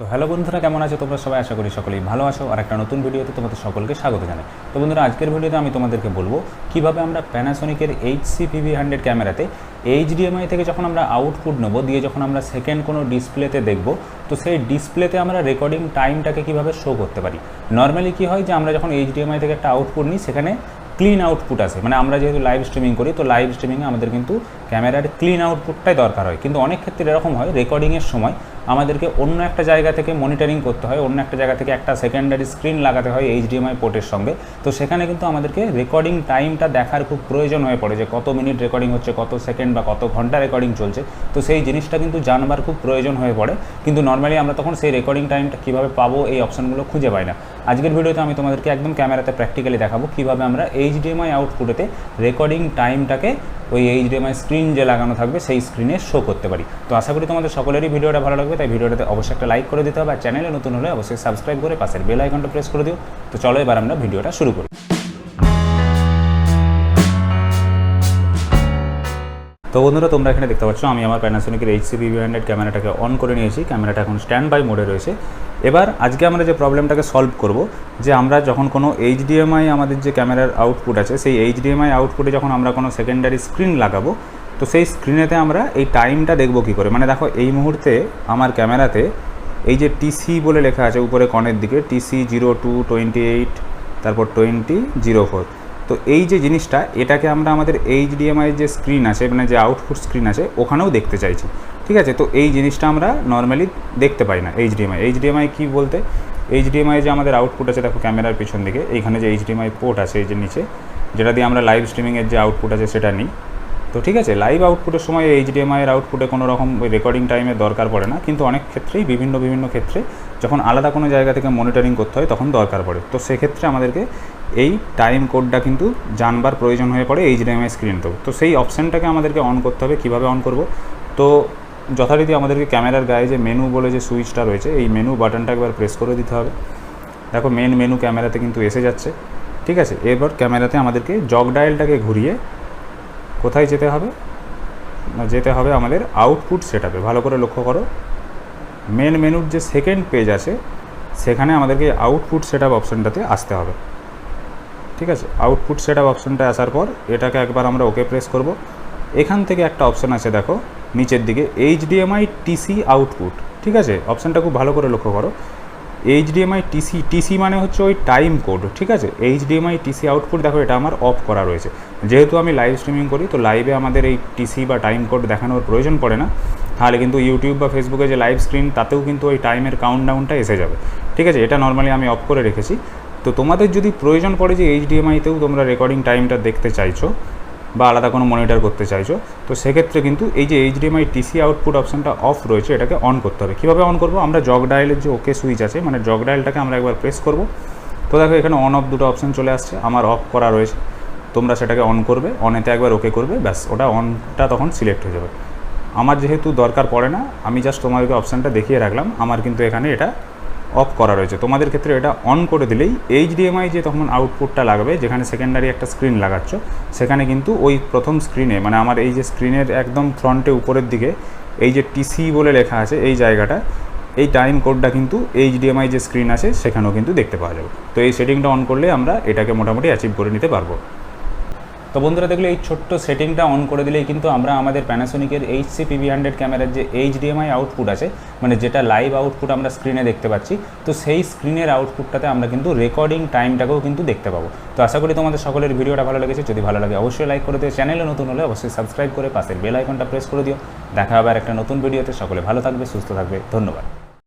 তো হ্যালো বন্ধুরা, কেমন আছো তোমরা? সবাই আশা করি সকলেই ভালো আছো। আর একটা নতুন ভিডিওতে তোমাদের সকলকে স্বাগত জানাই। তো বন্ধুরা, আজকের ভিডিওতে আমি তোমাদেরকে বলব, কীভাবে আমরা প্যানাসোনিকের এইচ সি পিভি হান্ড্রেড ক্যামেরাতে এইচডিএমআই থেকে যখন আমরা আউটপুট নেব, দিয়ে যখন আমরা সেকেন্ড কোনো ডিসপ্লেতে দেখব, তো সেই ডিসপ্লেতে আমরা রেকর্ডিং টাইমটাকে কীভাবে শো করতে পারি? নর্মালি কি হয় যে, আমরা যখন এইচডিএমআই থেকে একটা আউটপুট নিই, সেখানে ক্লিন আউটপুট আসে। মানে আমরা যেহেতু লাইভ স্ট্রিমিং করি, তো লাইভ স্ট্রিমিংয়ে আমাদের কিন্তু ক্যামেরার ক্লিন আউটপুটটাই দরকার হয়। কিন্তু অনেক ক্ষেত্রে এরকম হয় রেকর্ডিংয়ের সময় আমাদেরকে অন্য একটা জায়গা থেকে মনিটরিং করতে হয়, অন্য একটা জায়গা থেকে একটা সেকেন্ডারি স্ক্রিন লাগাতে হয় এইচডিএমআই পোর্টের সঙ্গে। তো সেখানে কিন্তু আমাদেরকে রেকর্ডিং টাইমটা দেখার খুব প্রয়োজন হয়ে পড়ে যে কত মিনিট রেকর্ডিং হচ্ছে, কত সেকেন্ড বা কত ঘণ্টা রেকর্ডিং চলছে। তো সেই জিনিসটা কিন্তু জানবার খুব প্রয়োজন হয়ে পড়ে। কিন্তু নর্মালি আমরা তখন সেই রেকর্ডিং টাইমটা কীভাবে পাবো এই অপশানগুলো খুঁজে পাই না। আজকের ভিডিওতে আমি তোমাদেরকে একদম ক্যামেরাতে প্র্যাকটিক্যালি দেখাবো কীভাবে আমরা এইচডিএমআই আউটপুটেতে রেকর্ডিং টাইমটাকে ওই এইচডিএমআই স্ক্রিন যে লাগানো থাকবে, সেই স্ক্রিনে শো করতে পারি। তো আশা করি তোমাদের সকলেরই ভিডিওটা ভালো লাগবে, তাই ভিডিওটাতে অবশ্যই একটা লাইক করে দিতে হবে। আর চ্যানেলে নতুন হলে অবশ্যই সাবস্ক্রাইব করে পাশের বেল আইকনটা প্রেস করে দিও। তো চলো এবার আমরা ভিডিওটা শুরু করি। তো বন্ধুরা, তোমরা এখানে দেখতে পাচ্ছ, আমি আমার প্যানাসোনিকের এইচ সি ভিভি হান্ড্রেড ক্যামেরাটাকে অন করে নিয়েছি। ক্যামেরাটা এখন স্ট্যান্ড বাই মোডে রয়েছে। এবার আজকে আমরা যে প্রবলেমটাকে সলভ করব, যে আমরা যখন কোনো এইচডিএমআই আমাদের যে ক্যামেরার আউটপুট আছে, সেই এইচডিএমআই আউটপুটে যখন আমরা কোনো সেকেন্ডারি স্ক্রিন লাগাবো, তো সেই স্ক্রিনেতে আমরা এই টাইমটা দেখব কী করে? মানে দেখো, এই মুহূর্তে আমার ক্যামেরাতে এই যে টিসি বলে লেখা আছে উপরে কনের দিকে TC zero two twenty eight তারপর টোয়েন্টি জিরো ফোর তো এই যে জিনিসটা, এটাকে আমরা আমাদের এইচডিএমআই যে স্ক্রিন আছে মানে যে আউটপুট স্ক্রিন আছে, ওখানেও দেখতে চাইছি। ঠিক আছে? তো এই জিনিসটা আমরা নর্মালি দেখতে পাই না এইচডিএমআই এইচডিএমআই কী বলতে? এইচডিএমআই যে আমাদের আউটপুট আছে, দেখো ক্যামেরার পিছন দিকে, এইখানে যে এইচডিএমআই পোর্ট আছে, এই যে নিচে, যেটা দিয়ে আমরা লাইভ স্ট্রিমিংয়ের যে আউটপুট আছে, সেটা নিই। তো ঠিক আছে লাইভ আউটপুটের সময় এইচডিএমআই এর আউটপুটে কোনো রকম রেকর্ডিং টাইমের দরকার পড়ে না, কিন্তু অনেক ক্ষেত্রেই, বিভিন্ন বিভিন্ন ক্ষেত্রে যখন আলাদা কোনো জায়গা থেকে মনিটরিং করতে হয়, তখন দরকার পড়ে। তো সেক্ষেত্রে আমাদেরকে এই টাইম কোডটা কিন্তু জানবার প্রয়োজন হয়ে পড়ে এইচডিএমআই স্ক্রিনতেও তো। সেই অপশানটাকে আমাদেরকে অন করতে হবে, কীভাবে অন করব? তো যথারীতি আমাদেরকে ক্যামেরার গায়ে যে মেনু বলে যে সুইচটা রয়েছে, এই মেনু বাটনটা একবার প্রেস করে দিতে হবে। দেখো মেন মেনু ক্যামেরাতে কিন্তু এসে যাচ্ছে। ঠিক আছে এবার ক্যামেরাতে আমাদেরকে জগ ডায়ালটাকে ঘুরিয়ে কোথায় যেতে হবে? যেতে হবে আমাদের আউটপুট সেটআপে ভালো করে লক্ষ্য করো। মেন মেনুর যে সেকেন্ড পেজ আছে, সেখানে আমাদেরকে আউটপুট সেটআপ অপশানটাতে আসতে হবে। ঠিক আছে? আউটপুট সেটআপ অপশানটা আসার পর এটাকে একবার আমরা ওকে প্রেস করব। এখান থেকে একটা অপশান আছে, দেখো, নিচের দিকে এইচডিএমআই টিসি আউটপুট ঠিক আছে? অপশানটা খুব ভালো করে লক্ষ্য করো। এইচডিএমআই টিসি টিসি মানে হচ্ছে ওই টাইম কোড ঠিক আছে? এইচডিএমআই টিসি আউটপুট দেখো এটা আমার অফ করা রয়েছে। যেহেতু আমি লাইভ স্ট্রিমিং করি, তো লাইভে আমাদের এই টিসি বা টাইম কোড দেখানোর প্রয়োজন পড়ে না। তাহলে কিন্তু ইউটিউব বা ফেসবুকে যে লাইভ স্ক্রিন তাতেও কিন্তু ওই টাইমের কাউন্টডাউনটা এসে যাবে। ঠিক আছে? এটা নর্মালি আমি অফ করে রেখেছি। তো তোমাদের যদি প্রয়োজন পড়ে যে এইচডিএমআইতেও তোমরা রেকর্ডিং টাইমটা দেখতে চাইছো বা আলাদা কোনো মনিটর করতে চাইছো, তো সেক্ষেত্রে কিন্তু এই যে এইচডিএমআই টিসি আউটপুট অপশানটা অফ রয়েছে, এটাকে অন করতে হবে। কীভাবে অন করব? আমরা জগ ডায়ালের যে ওকে সুইচ আছে মানে জগ ডায়ালটাকে আমরা একবার প্রেস করব। তো দেখো, এখানে অন অফ দুটো অপশান চলে আসছে, আমার অফ করা রয়েছে। তোমরা সেটাকে অন করবে অনেতে একবার ওকে করবে, ব্যাস, ওটা অনটা তখন সিলেক্ট হয়ে যাবে। আমার যেহেতু দরকার পড়ে না, আমি জাস্ট তোমাদেরকে অপশানটা দেখিয়ে রাখলাম, আমার কিন্তু এখানে এটা অফ করা রয়েছে। তোমাদের ক্ষেত্রে এটা অন করে দিলেই এইচডিএমআই যে তখন আউটপুটটা লাগবে, যেখানে সেকেন্ডারি একটা স্ক্রিন লাগাচ্ছ, সেখানে কিন্তু ওই প্রথম স্ক্রিনে মানে আমার এই যে স্ক্রিনের একদম ফ্রন্টে উপরের দিকে, এই যে টিসি বলে লেখা আছে এই জায়গাটা, এই টাইম কোডটা কিন্তু এইচডিএমআই যে স্ক্রিন আছে, সেখানেও কিন্তু দেখতে পাওয়া যাবে। তো এই সেটিংটা অন করলে আমরা এটাকে মোটামুটি অ্যাচিভ করে নিতে পারব। তো বন্ধুরা দেখলে এই ছোট্ট সেটিংটা অন করে দিলেই কিন্তু আমরা আমাদের প্যানাসোনিকের এইচ সি পিভি হান্ড্রেড ক্যামেরার যে এইচডিএমআই আউটপুট আছে মানে যেটা লাইভ আউটপুট আমরা স্ক্রিনে দেখতে পাচ্ছি, তো সেই স্ক্রিনের আউটপুটটাতে আমরা কিন্তু রেকর্ডিং টাইমটাকেও কিন্তু দেখতে পাবো। তো আশা করি তোমাদের সকলের ভিডিওটা ভালো লেগেছে। যদি ভালো লাগে অবশ্যই লাইক করে দিও। চ্যানেলে নতুন হলে অবশ্যই সাবস্ক্রাইব করে পাশের বেল আইকনটা প্রেস করে দিও। দেখা হবে আর একটা নতুন ভিডিওতে সকলে ভালো থাকবে, সুস্থ থাকবে। ধন্যবাদ।